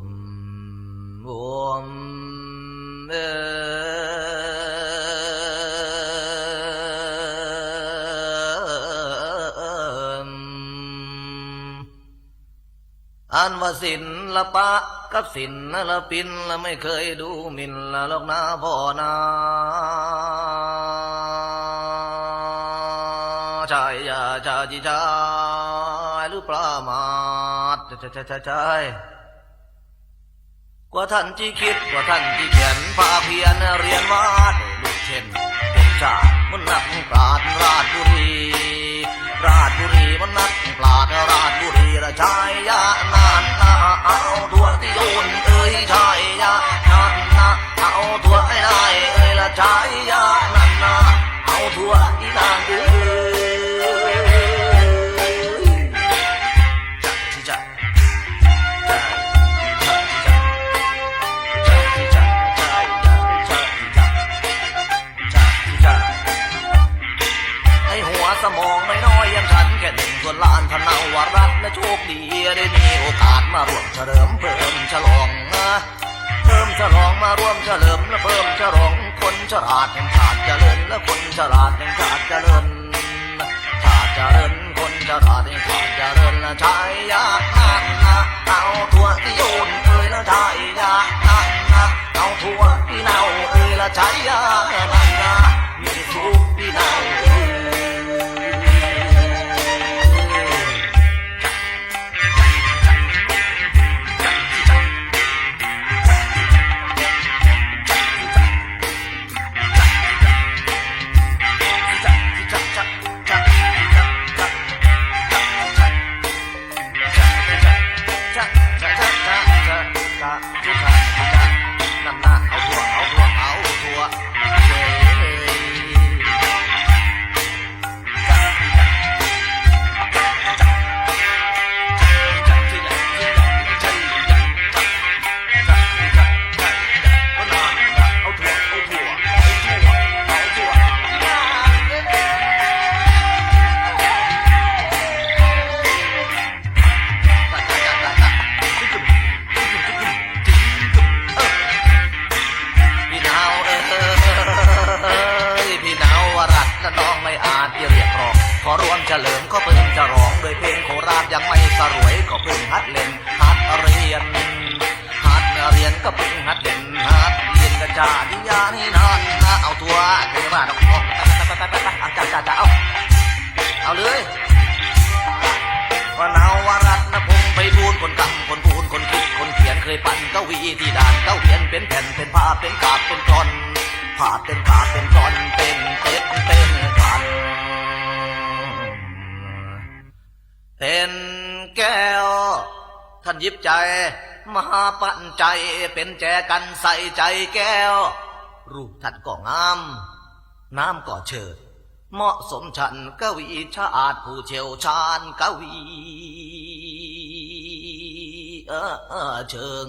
มโอมเอมอันว่าศิละปะกับศิละปินละไม่เคยดูมินละลอกนาพ่อนาชายยาชาจิชายหรือประมาทช่ใช่ใช่ใช่ก ว่าท่านที่คิดว่าท่านที่เขียนภาคเพียนเรียนวาดลูกเช่นเป็นจากมันนักปราดราชบุรี ราชบุรีมันนักปราดราชบุรีระชายยานานนาเอา สมองไม่น้อยอยังฉันแค่หนึ่งส่วนล้านพนาวรัตและโชคดีได้มีโอกาสมาร่วมเฉลิมเพิ่มฉลองนะเพิ่มฉลองมาร่วมเฉลิมและเพิ่มฉลองคนฉลาดแห่งชาติเจริญและคนฉลาดแห่งชาติเจริญชาติเจริญคนฉลาดแห่งชาติเจริญและชายยานันนะเอาทั่วที่โยนเอ้ยและชายยานันนะเอาทั่วที่เนาเอ้ยและชายยา วยก็เพิ่งฮัดเล่นฮัดเรียนหัดเรียนก็เพิ่งหัดเล่นหัดเรียนกันจาดิยานี่นานนะเอาตัวเดี๋ยวมาเอาเอาไปไปไปไปไปเอาจ้าจ้าจ้าเอาเอาเลยว่านาววรัตนพงไปทูลคนกำคนพูนคนคิดคนเขียนเคยปั่นเก้าวีที่ด่านเก้าเขียนเป็นแผ่นเป็นภาเป็นกาบเป็นกรอนภาเป็นกาเป็นกรอนเป็นเป็ดเป็นพันเป็น ท่านยิบใจ มหาปัญใจเป็นแจกันใส่ใจแก้ว รูปท่านก็งาม น้ำก็เชิด เหมาะสมฉันกวีชาติผู้เชี่ยวชาญกวีเออเชิง